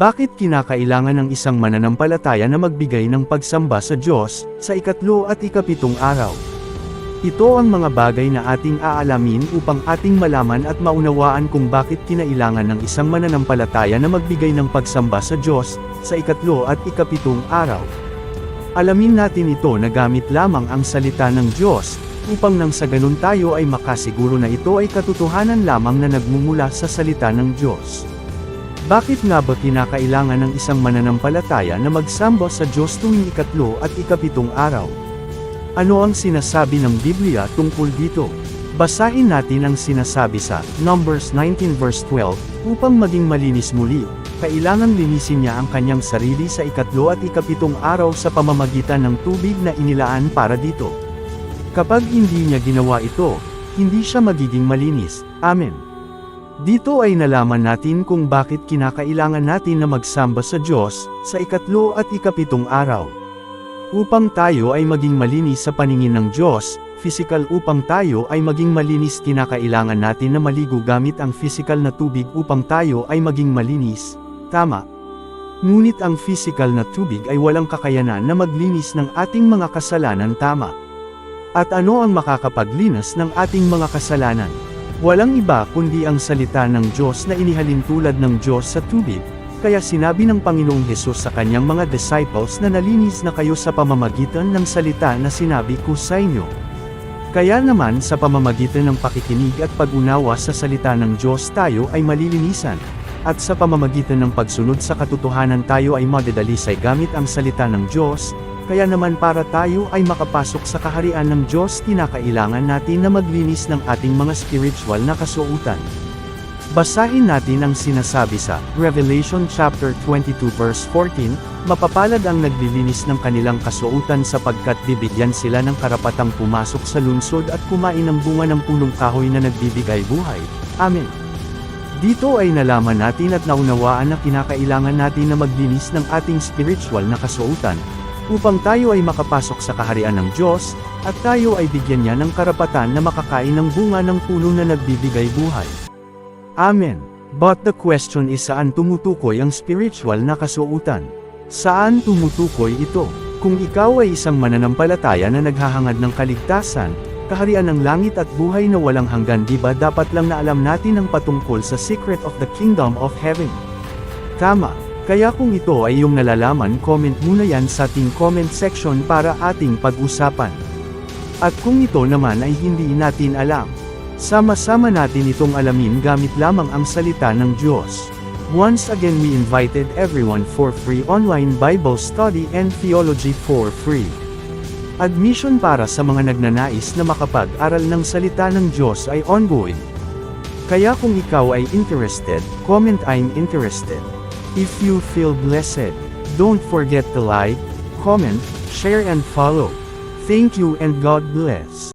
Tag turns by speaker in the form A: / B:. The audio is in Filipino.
A: Bakit kinakailangan ng isang mananampalataya na magbigay ng pagsamba sa Diyos, sa ikatlo at ikapitong araw? Ito ang mga bagay na ating aalamin upang ating malaman at maunawaan kung bakit kinailangan ng isang mananampalataya na magbigay ng pagsamba sa Diyos, sa ikatlo at ikapitong araw. Alamin natin ito na gamit lamang ang salita ng Diyos, upang nang sa ganun tayo ay makasiguro na ito ay katotohanan lamang na nagmumula sa salita ng Diyos. Bakit nga ba kinakailangan ng isang mananampalataya na magsamba sa Diyos tuwing ikatlo at ikapitong araw? Ano ang sinasabi ng Biblia tungkol dito? Basahin natin ang sinasabi sa Numbers 19 verse 12, upang maging malinis muli, kailangang linisin niya ang kanyang sarili sa ikatlo at ikapitong araw sa pamamagitan ng tubig na inilaan para dito. Kapag hindi niya ginawa ito, hindi siya magiging malinis. Amen. Dito ay nalaman natin kung bakit kinakailangan natin na magsamba sa Diyos, sa ikatlo at ikapitong araw. Upang tayo ay maging malinis sa paningin ng Diyos, physical upang tayo ay maging malinis kinakailangan natin na maligo gamit ang physical na tubig upang tayo ay maging malinis. Tama. Ngunit ang physical na tubig ay walang kakayanan na maglinis ng ating mga kasalanan tama. At ano ang makakapaglinas ng ating mga kasalanan? Walang iba kundi ang salita ng Diyos na inihalin tulad ng Diyos sa tubig, kaya sinabi ng Panginoong Hesus sa kanyang mga disciples na nalinis na kayo sa pamamagitan ng salita na sinabi ko sa inyo. Kaya naman sa pamamagitan ng pakikinig at pag-unawa sa salita ng Diyos tayo ay malilinisan, at sa pamamagitan ng pagsunod sa katotohanan tayo ay madadalisay gamit ang salita ng Diyos, kaya naman para tayo ay makapasok sa kaharian ng Diyos kinakailangan natin na maglinis ng ating mga spiritual na kasuotan. Basahin natin ang sinasabi sa Revelation chapter 22 verse 14, Mapapalad ang naglilinis ng kanilang kasuotan sapagkat bibigyan sila ng karapatang pumasok sa lungsod at kumain ng bunga ng punong kahoy na nagbibigay buhay. Amen. Dito ay nalaman natin at naunawaan na kinakailangan natin na maglinis ng ating spiritual na kasuotan, upang tayo ay makapasok sa kaharian ng Diyos, at tayo ay bigyan niya ng karapatan na makakain ng bunga ng puno na nagbibigay buhay. Amen. But the question is saan tumutukoy ang spiritual na kasuotan? Saan tumutukoy ito? Kung ikaw ay isang mananampalataya na naghahangad ng kaligtasan, kaharian ng langit at buhay na walang hanggan di ba dapat lang na alam natin ang patungkol sa secret of the kingdom of heaven? Tama. Kaya kung ito ay iyong nalalaman comment muna yan sa ating comment section para ating pag-usapan. At kung ito naman ay hindi natin alam, sama-sama natin itong alamin gamit lamang ang salita ng Diyos. Once again we invited everyone for free online Bible study and theology for free. Admission para sa mga nagnanais na makapag-aral ng salita ng Diyos ay ongoing. Kaya kung ikaw ay interested, comment I'm interested. If you feel blessed, don't forget to like, comment, share and follow. Thank you and God bless.